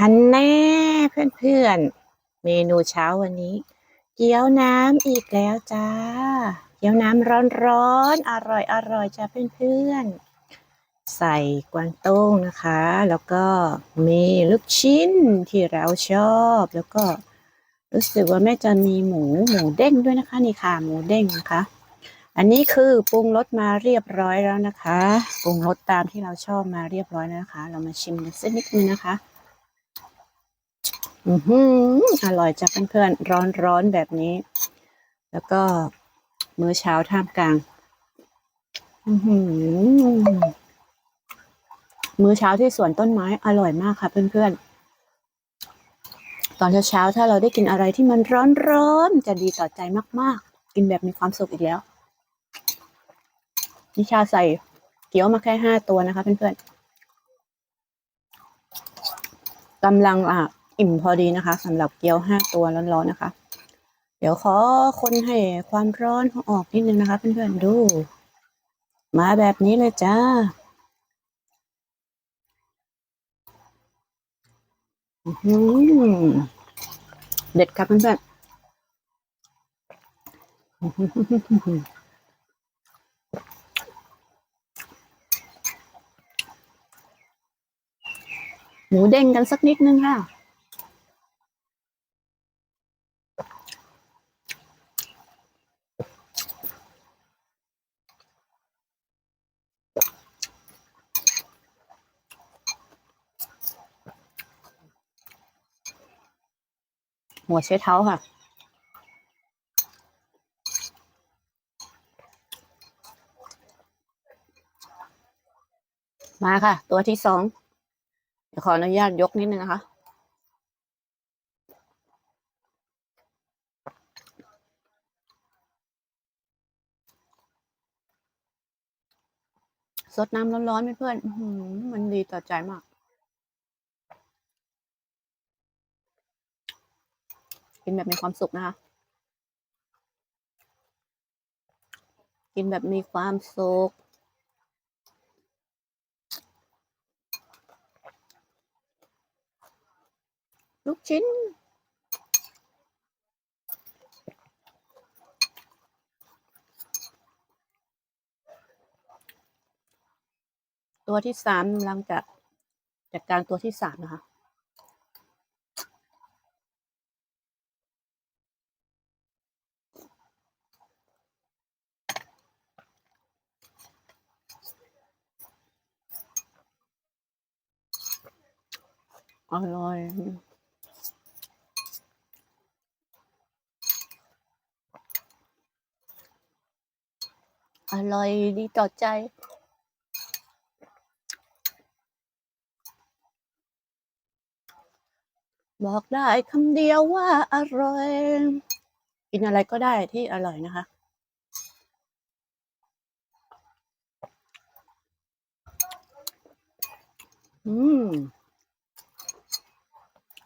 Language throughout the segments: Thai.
ฮันแน่เพื่อนๆ เมนูเช้าวันนี้ เกี๊ยวน้ำอีกแล้วจ้า เกี๊ยวน้ำร้อนๆอร่อยๆจ้าเพื่อนๆ ใส่กวางตุ้งนะคะ แล้วก็มีลูกชิ้นที่เราชอบ แล้วก็รู้สึกว่าแม่จะมีหมูหมูเด้งด้วยนะคะนี่ค่ะหมูเด้งนะคะ อันนี้คือปรุงรสมาเรียบร้อยแล้วนะคะ ปรุงรสตามที่เราชอบมาเรียบร้อยแล้วนะคะ เรามาชิมกันสักนิดนึงนะคะ อือหืออร่อยจ้ะเพื่อนๆร้อนร้อนๆแบบนี้ แล้วก็มื้อเช้าท่ามกลาง อือหือมื้อเช้าที่สวนต้นไม้อร่อยมากค่ะเพื่อนๆ ตอนเช้าๆ ถ้าเราได้กินอะไรที่มันร้อนๆ จะดีต่อใจมากๆ กินแบบมีความสุขอีกแล้ว นิชาใส่เกี๊ยวมาแค่ห้าตัวนะคะเพื่อนๆกำลังอะ อิ่มพอดีนะคะสำหรับเกี๊ยวห้าตัวร้อนๆนะคะ เดี๋ยวขอคนให้ความร้อนออกนิดนึงนะคะเพื่อนๆดู มาแบบนี้เลยจ้าอื้อหือเด็ดครับเพื่อนๆหมูเด้งกันสักนิดนึงค่ะ หัวใช้เท้าค่ะ มาค่ะ ตัวที่สองเดี๋ยวขออนุญาตยกนิดนึงนะคะสดน้ำร้อนๆเพื่อนๆมันดีต่อใจมาก กินแบบมีความสุขนะคะ กินแบบมีความสุขลูกชิ้นตัวที่สามกำลังจะจัดการตัวที่สามนะคะ อร่อยอร่อยดีต่อใจ บอกได้คำเดียวว่าอร่อย กินอะไรก็ได้ที่อร่อยนะคะ อืม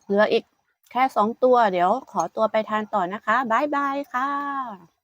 เหลืออีกแค่สองตัว เดี๋ยวขอตัวไปทานต่อนะคะ บ๊ายบายค่ะ